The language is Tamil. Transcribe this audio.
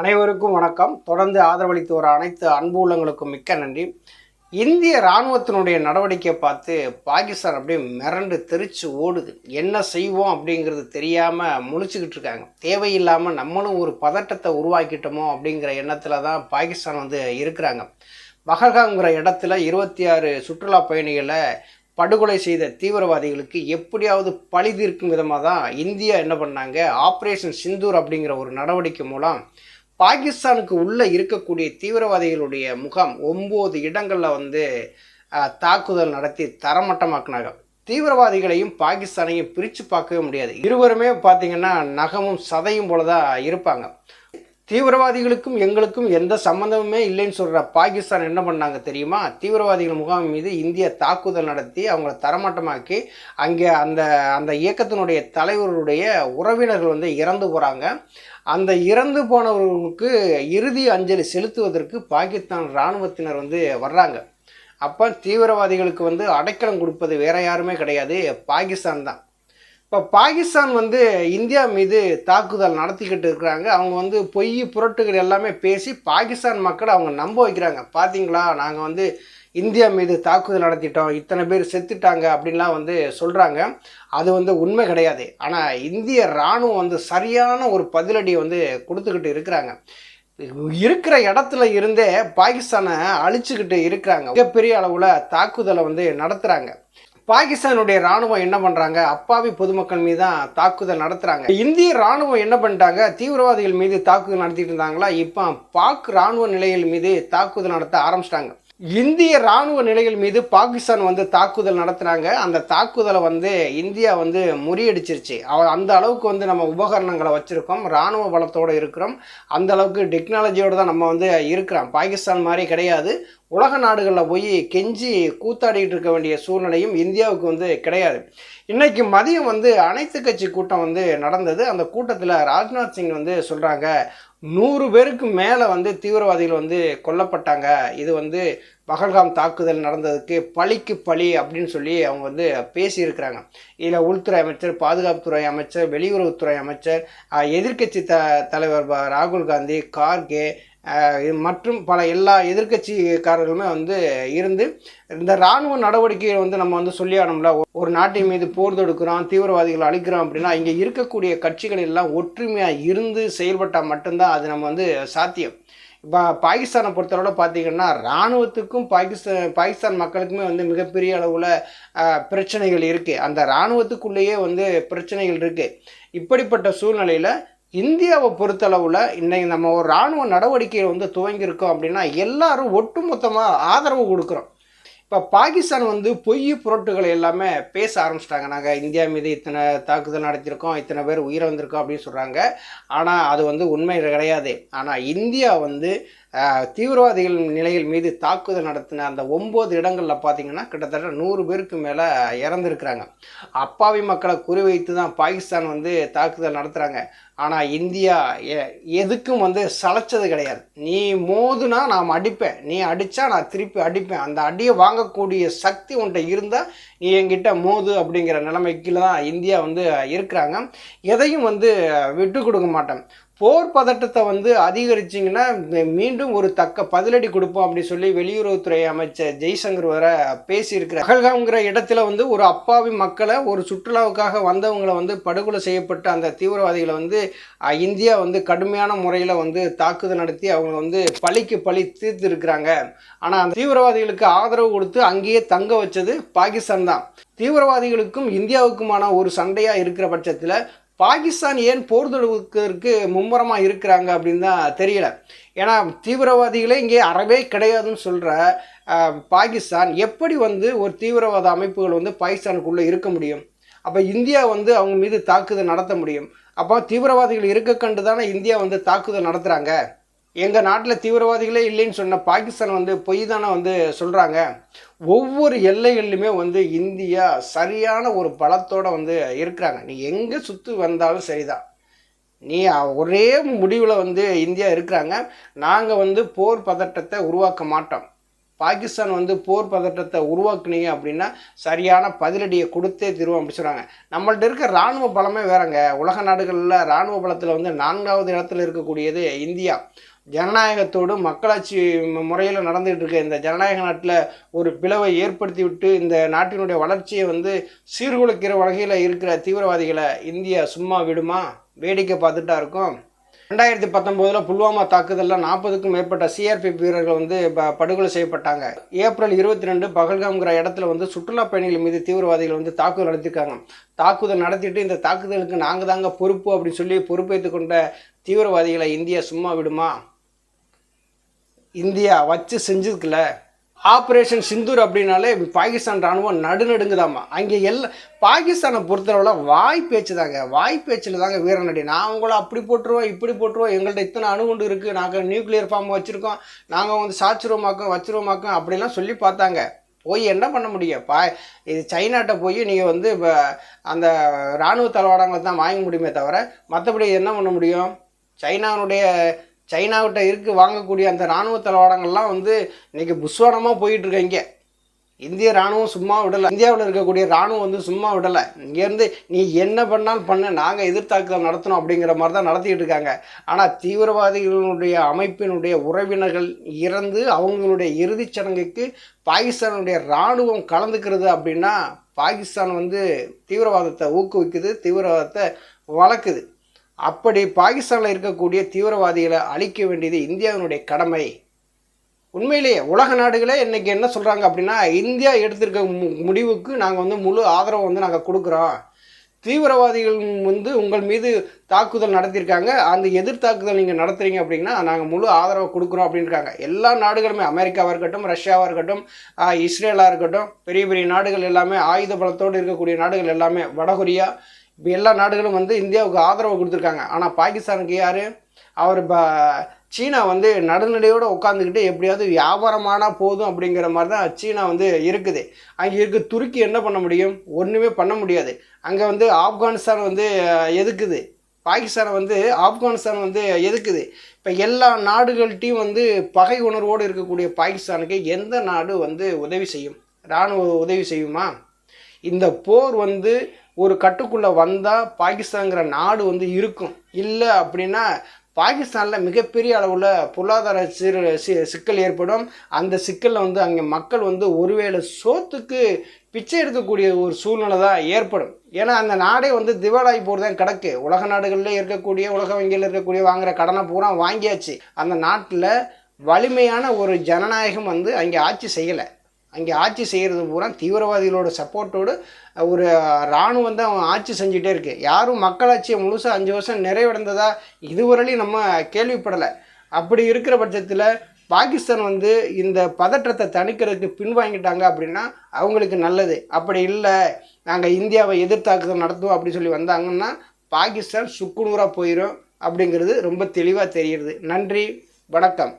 அனைவருக்கும் வணக்கம். தொடர்ந்து ஆதரவளித்து வர அனைத்து அன்பு உள்ளங்களுக்கும் மிக்க நன்றி. இந்திய இராணுவத்தினுடைய நடவடிக்கையை பார்த்து பாகிஸ்தான் அப்படியே மிரண்டு தெரிச்சு ஓடுது. என்ன செய்வோம் அப்படிங்கிறது தெரியாமல் முழிச்சுக்கிட்டு இருக்காங்க. தேவையில்லாமல் நம்மளும் ஒரு பதட்டத்தை உருவாக்கிட்டோமோ அப்படிங்கிற எண்ணத்தில் தான் பாகிஸ்தான் வந்து இருக்கிறாங்க. பஹல்காங்கிற இடத்துல இருபத்தி ஆறு சுற்றுலா பயணிகளை படுகொலை செய்த தீவிரவாதிகளுக்கு எப்படியாவது பழி தீர்க்கும் விதமாக தான் இந்தியா என்ன பண்ணாங்க? ஆப்ரேஷன் சிந்தூர் அப்படிங்கிற ஒரு நடவடிக்கை மூலம் பாகிஸ்தானுக்கு உள்ளே இருக்கக்கூடிய தீவிரவாதிகளுடைய முகாம் ஒம்பது இடங்களில் வந்து தாக்குதல் நடத்தி தரமட்டமாக்குனாங்க. தீவிரவாதிகளையும் பாகிஸ்தானையும் பிரித்து பார்க்கவே முடியாது. இருவருமே பார்த்திங்கன்னா நகமும் சதையும் போல தான் இருப்பாங்க. தீவிரவாதிகளுக்கும் எங்களுக்கும் எந்த சம்மந்தமுமே இல்லைன்னு சொல்கிற பாகிஸ்தான் என்ன பண்ணாங்க தெரியுமா? தீவிரவாதிகள் முகாம் மீது இந்திய தாக்குதல் நடத்தி அவங்கள தரமட்டமாக்கி அங்கே அந்த அந்த இயக்கத்தினுடைய தலைவருடைய உறவினர்கள் வந்து இறந்து போகிறாங்க அந்த இறந்து போனவர்களுக்கு இறுதி அஞ்சலி செலுத்துவதற்கு பாகிஸ்தான் இராணுவத்தினர் வந்து வர்றாங்க. அப்போ தீவிரவாதிகளுக்கு வந்து அடைக்கலம் கொடுப்பது வேற யாருமே கிடையாது. பாகிஸ்தான் தான். இப்போ பாகிஸ்தான் வந்து இந்தியா மீது தாக்குதல் நடத்திக்கிட்டு இருக்கிறாங்க. அவங்க வந்து பொய் புரட்டுகள் எல்லாமே பேசி பாகிஸ்தான் மக்களை அவங்க நம்ப வைக்கிறாங்க. பார்த்தீங்களா நாங்கள் வந்து இந்தியா மீது தாக்குதல் நடத்திட்டோம் இத்தனை பேர் செத்துட்டாங்க அப்படின்லாம் வந்து சொல்கிறாங்க அது வந்து உண்மை கிடையாது. ஆனால் இந்திய இராணுவம் வந்து சரியான ஒரு பதிலடியை வந்து கொடுத்துக்கிட்டு இருக்கிறாங்க. இருக்கிற இடத்துல இருந்தே பாகிஸ்தானை அழிச்சுக்கிட்டு இருக்கிறாங்க. மிகப்பெரிய அளவில் தாக்குதலை வந்து நடத்துகிறாங்க பாகிஸ்தானுடைய ராணுவம் என்ன பண்ணுறாங்க அப்பாவி பொதுமக்கள் மீது தான் தாக்குதல் நடத்துகிறாங்க இந்திய ராணுவம் என்ன பண்ணிட்டாங்க? தீவிரவாதிகள் மீது தாக்குதல் நடத்திட்டு இருந்தாங்களா? இப்போ பாக் ராணுவ நிலைகள் மீது தாக்குதல் நடத்த ஆரம்பிச்சிட்டாங்க. இந்திய ராணுவ நிலைகள் மீது பாகிஸ்தான் வந்து தாக்குதல் நடத்துனாங்க. அந்த தாக்குதலை வந்து இந்தியா வந்து முறியடிச்சிருச்சு. அவ- அந்த அளவுக்கு வந்து நம்ம உபகரணங்களை வச்சிருக்கோம். ராணுவ பலத்தோடு இருக்கிறோம். அந்த அளவுக்கு டெக்னாலஜியோடு தான் நம்ம வந்து இருக்கிறோம். பாகிஸ்தான் மாதிரி கிடையாது. உலக நாடுகளில் போய் கெஞ்சி கூத்தாடிட்டு இருக்க வேண்டிய சூழ்நிலையும் இந்தியாவுக்கு வந்து கிடையாது. இன்றைக்கு மதியம் வந்து அனைத்து கட்சி கூட்டம் வந்து நடந்தது. அந்த கூட்டத்தில் ராஜ்நாத் சிங் வந்து சொல்கிறாங்க நூறு பேருக்கு மேலே வந்து தீவிரவாதிகள் வந்து கொல்லப்பட்டாங்க. இது வந்து பகல்காம் தாக்குதல் நடந்ததுக்கு பழிக்கு பழி அப்படின்னு சொல்லி அவங்க வந்து பேசியிருக்கிறாங்க. இதில் உள்துறை அமைச்சர் பாதுகாப்புத்துறை அமைச்சர் வெளியுறவுத்துறை அமைச்சர் எதிர்க்கட்சி த தலைவர் ராகுல் காந்தி கார்கே மற்றும் பல எல்லா எதிர்கட்சிக்காரர்களுமே வந்து இருந்து இந்த இராணுவ நடவடிக்கையை வந்து நம்ம வந்து சொல்லி ஆனோம்ல ஒரு நாட்டின் மீது போர் தொடுக்கிறோம் தீவிரவாதிகளை அழிக்கிறோம் அப்படின்னா இங்கே இருக்கக்கூடிய கட்சிகள் எல்லாம் ஒற்றுமையாக இருந்து செயல்பட்டால் மட்டும்தான் அது நம்ம வந்து சாத்தியம். இப்போ பாகிஸ்தானை பொறுத்தளவில் பார்த்தீங்கன்னா இராணுவத்துக்கும் பாகிஸ்தான் பாகிஸ்தான் மக்களுக்குமே வந்து மிகப்பெரிய அளவில் பிரச்சனைகள் இருக்குது அந்த இராணுவத்துக்குள்ளேயே வந்து பிரச்சனைகள் இருக்குது இப்படிப்பட்ட சூழ்நிலையில் இந்தியாவை பொறுத்தளவில் இன்றைக்கி நம்ம ஒரு இராணுவ நடவடிக்கையை வந்து துவங்கியிருக்கோம் அப்படின்னா எல்லாரும் ஒட்டுமொத்தமாக ஆதரவு கொடுக்குறோம். இப்போ பாகிஸ்தான் வந்து பொய் புரட்டுகளை எல்லாமே பேச ஆரம்பிச்சிட்டாங்க. நாங்கள் இந்தியா மீது இத்தனை தாக்குதல் நடத்தியிருக்கோம் இத்தனை பேர் உயிரிழந்திருக்கோம் அப்படின்னு சொல்கிறாங்க ஆனால் அது வந்து உண்மை கிடையாது. ஆனால் இந்தியா வந்து தீவிரவாதிகள் நிலையில் மீது தாக்குதல் நடத்தின அந்த ஒம்பது இடங்களில் பார்த்தீங்கன்னா கிட்டத்தட்ட நூறு பேருக்கு மேலே இறந்துருக்குறாங்க. அப்பாவி மக்களை குறிவைத்து தான் பாகிஸ்தான் வந்து தாக்குதல் நடத்துகிறாங்க ஆனால் இந்தியா எ- எதுக்கும் வந்து சளைச்சது கிடையாது. நீ மோதுனா நான் அடிப்பேன். நீ அடித்தா நான் திருப்பி அடிப்பேன். அந்த அடியை வாங்கக்கூடிய சக்தி உன்ட்ட இருந்தால் நீ என்கிட்ட மோது அப்படிங்கிற நிலைமைக்கு தான் இந்தியா வந்து இருக்கிறாங்க. எதையும் வந்து விட்டு கொடுக்க மாட்டேன். போர் பதட்டத்தை வந்து அதிகரிச்சிங்கன்னா மீண்டும் ஒரு தக்க பதிலடி கொடுப்போம் அப்படின்னு சொல்லி வெளியுறவுத்துறை அமைச்சர் ஜெய்சங்கர் வர பேசியிருக்கிறார். பகல்காம்ங்கிற இடத்துல வந்து ஒரு அப்பாவி மக்களை ஒரு சுற்றுலாவுக்காக வந்தவங்களை வந்து படுகொலை செய்யப்பட்ட அந்த தீவிரவாதிகளை வந்து இந்தியா வந்து கடுமையான முறையில் வந்து தாக்குதல் நடத்தி அவங்க வந்து பழிக்கு பழி தீர்த்திருக்கிறாங்க. ஆனால் அந்த தீவிரவாதிகளுக்கு ஆதரவு கொடுத்து அங்கேயே தங்க வச்சது பாகிஸ்தான் தான். தீவிரவாதிகளுக்கும் இந்தியாவுக்குமான ஒரு சண்டையாக இருக்கிற பட்சத்தில் பாகிஸ்தான் ஏன் போர் தொடுவதற்கு மும்முரமாக இருக்கிறாங்க அப்படின்னு தான் தெரியல. ஏன்னா தீவிரவாதிகளே இங்கே அறவே கிடையாதுன்னு சொல்கிற பாகிஸ்தான் எப்படி வந்து ஒரு தீவிரவாத அமைப்புகள் வந்து பாகிஸ்தானுக்குள்ளே இருக்க முடியும்? அப்போ இந்தியா வந்து அவங்க மீது தாக்குதல் நடத்த முடியும். அப்போ தீவிரவாதிகள் இருக்க கண்டு தானே இந்தியா வந்து தாக்குதல் நடத்துகிறாங்க எங்கள் நாட்டில் தீவிரவாதிகளே இல்லைன்னு சொன்ன பாகிஸ்தான் வந்து பொய் தானே வந்து சொல்கிறாங்க ஒவ்வொரு எல்லைகள்லையுமே வந்து இந்தியா சரியான ஒரு பலத்தோடு வந்து இருக்கிறாங்க. நீ எங்கே சுற்றி வந்தாலும் சரிதான். நீ ஒரே முடிவில் வந்து இந்தியா இருக்கிறாங்க. நாங்கள் வந்து போர் பதட்டத்தை உருவாக்க மாட்டோம். பாகிஸ்தான் வந்து போர் பதட்டத்தை உருவாக்குனீங்க அப்படின்னா சரியான பதிலடியை கொடுத்தே தருவோம் அப்படி சொல்கிறாங்க நம்மள்ட்ட இருக்க இராணுவ பலமே வேறங்க. உலக நாடுகளில் இராணுவ பலத்தில் வந்து நான்காவது இடத்துல இருக்கக்கூடியது இந்தியா. ஜனநாயகத்தோடு மக்களாட்சி முறையில் நடந்துகிட்டு இருக்க இந்த ஜனநாயக நாட்டில் ஒரு பிளவை ஏற்படுத்தி விட்டு இந்த நாட்டினுடைய வளர்ச்சியை வந்து சீர்குலைக்கிற வகையில் இருக்கிற தீவிரவாதிகளை இந்தியா சும்மா விடுமா? வேடிக்கை பார்த்துட்டா இருக்கும். ரெண்டாயிரத்தி பத்தொம்போதில் புல்வாமா தாக்குதலில் நாற்பதுக்கும் மேற்பட்ட சிஆர்பிஎஃப் வீரர்கள் வந்து படுகொலை செய்யப்பட்டாங்க. ஏப்ரல் இருபத்தி ரெண்டு பகல்காம்ங்கிற இடத்துல வந்து சுற்றுலா பயணிகள் மீது தீவிரவாதிகள் வந்து தாக்குதல் நடத்திருக்காங்க. தாக்குதல் நடத்திட்டு இந்த தாக்குதலுக்கு நாங்கள் தாங்க பொறுப்பு அப்படின்னு சொல்லி பொறுப்பேற்றுக் கொண்ட தீவிரவாதிகளை இந்தியா சும்மா விடுமா? இந்தியா வச்சு செஞ்சதுக்குல ஆப்ரேஷன் சிந்தூர் அப்படின்னாலே பாகிஸ்தான் ராணுவம் நடுநடுங்குதாம்மா. அங்கே எல்லாம் பாகிஸ்தானை பொறுத்தளவில் வாய் பேச்சு தாங்க வாய் பேச்சில் தாங்க வீரநடி நான் உங்களை அப்படி போட்டுருவோம் இப்படி போட்டுருவோம் எங்கள்கிட்ட இத்தனை அணுகுண்டு இருக்குது நாங்கள் நியூக்ளியர் ஃபார்ம் வச்சுருக்கோம் நாங்கள் வந்து சாச்சுருவமாக்கோம் வச்சுருவமாக்கோம் அப்படிலாம் சொல்லி பார்த்தாங்க. போய் என்ன பண்ண முடியும்? பா இது சைனாட்ட போய் நீங்கள் வந்து இப்போ அந்த இராணுவ தளவாடங்களை தான் வாங்க முடியுமே தவிர மற்றபடி என்ன பண்ண முடியும்? சைனாவுடைய சைனாவிட்ட இருக்கு வாங்கக்கூடிய அந்த இராணுவ தளவாடங்கள்லாம் வந்து இன்னைக்கு புஸ்வானமாக போயிட்டு இருக்காங்க இந்திய ராணுவம் சும்மா விடலை. இந்தியாவில் இருக்கக்கூடிய ராணுவம் வந்து சும்மா விடலை. இங்கேருந்து நீ என்ன பண்ணாலும் பண்ண நாங்கள் எதிர்த்தாக்குதல் நடத்தணும் அப்படிங்கிற மாதிரி தான் நடத்திட்டு இருக்காங்க. ஆனால் தீவிரவாதிகளுடைய அமைப்பினுடைய உறவினர்கள் இறந்து அவங்களுடைய இறுதிச் சடங்குக்கு பாகிஸ்தானுடைய இராணுவம் கலந்துக்கிறது அப்படின்னா பாகிஸ்தான் வந்து தீவிரவாதத்தை ஊக்குவிக்குது தீவிரவாதத்தை வளர்க்குது. அப்படி பாகிஸ்தானில் இருக்கக்கூடிய தீவிரவாதிகளை அழிக்க வேண்டியது இந்தியாவினுடைய கடமை. உண்மையிலேயே உலக நாடுகளே இன்றைக்கி என்ன சொல்கிறாங்க அப்படின்னா இந்தியா எடுத்திருக்க மு- முடிவுக்கு நாங்கள் வந்து முழு ஆதரவை வந்து நாங்கள் கொடுக்குறோம். தீவிரவாதிகள் வந்து உங்கள் மீது தாக்குதல் நடத்தியிருக்காங்க. அந்த எதிர்த்தாக்குதல் நீங்கள் நடத்துகிறீங்க அப்படின்னா நாங்கள் முழு ஆதரவை கொடுக்குறோம் அப்படின்னு இருக்காங்க எல்லா நாடுகளுமே அமெரிக்காவாக இருக்கட்டும் ரஷ்யாவாக இருக்கட்டும் இஸ்ரேலாக இருக்கட்டும் பெரிய பெரிய நாடுகள் எல்லாமே ஆயுத பலத்தோடு இருக்கக்கூடிய நாடுகள் எல்லாமே வடகொரியா இப்போ எல்லா நாடுகளும் வந்து இந்தியாவுக்கு ஆதரவு கொடுத்துருக்காங்க. ஆனால் பாகிஸ்தானுக்கு யார்? அவர் இப்போ சீனா வந்து நடுநடையோடு உட்காந்துக்கிட்டு எப்படியாவது வியாபாரமானா போதும் அப்படிங்கிற மாதிரி தான் சீனா வந்து இருக்குது. அங்கே இருக்க துருக்கி என்ன பண்ண முடியும்? ஒன்றுமே பண்ண முடியாது. அங்கே வந்து ஆப்கானிஸ்தான் வந்து எதுக்குது? பாகிஸ்தானை வந்து ஆப்கானிஸ்தான் வந்து எதுக்குது? இப்போ எல்லா நாடுகள்கிட்டையும் வந்து பகை உணர்வோடு இருக்கக்கூடிய பாகிஸ்தானுக்கு எந்த நாடு வந்து உதவி செய்யும்? இராணுவ உதவி செய்யுமா? இந்த போர் வந்து ஒரு கட்டுக்குள்ளே வந்தால் பாகிஸ்தான்கிற நாடு வந்து இருக்கும். இல்லை அப்படின்னா பாகிஸ்தானில் மிகப்பெரிய அளவில் பொருளாதார சீர் சி சிக்கல் ஏற்படும். அந்த சிக்கலில் வந்து அங்கே மக்கள் வந்து ஒருவேளை சோத்துக்கு பிச்சை எடுக்கக்கூடிய ஒரு சூழ்நிலை தான் ஏற்படும். ஏன்னா அந்த நாடே வந்து திவாலாகி போகிறது தான் கிடக்கு உலக நாடுகளில் இருக்கக்கூடிய உலக வங்கியில் இருக்கக்கூடிய வாங்குகிற கடனை பூரா வாங்கியாச்சு. அந்த நாட்டில் வலிமையான ஒரு ஜனநாயகம் வந்து அங்கே ஆட்சி செய்யலை. அங்கே ஆட்சி செய்கிறது பூரா தீவிரவாதிகளோட சப்போர்ட்டோடு ஒரு இராணுவம் தான் ஆட்சி செஞ்சுட்டே இருக்குது யாரும் மக்களாட்சியை முழுசாக அஞ்சு வருஷம் நிறைவடைந்ததா இதுவரையிலையும் நம்ம கேள்விப்படலை. அப்படி இருக்கிற பட்சத்தில் பாகிஸ்தான் வந்து இந்த பதற்றத்தை தணிக்கிறதுக்கு பின்வாங்கிட்டாங்க அப்படின்னா அவங்களுக்கு நல்லது. அப்படி இல்லை நாங்கள் இந்தியாவை எதிர்த்தாக்குதல் நடத்துவோம் அப்படின்னு சொல்லி வந்தாங்கன்னா பாகிஸ்தான் சுக்குநூறாக போயிடும் அப்படிங்கிறது ரொம்ப தெளிவாக தெரிகிறது. நன்றி வணக்கம்.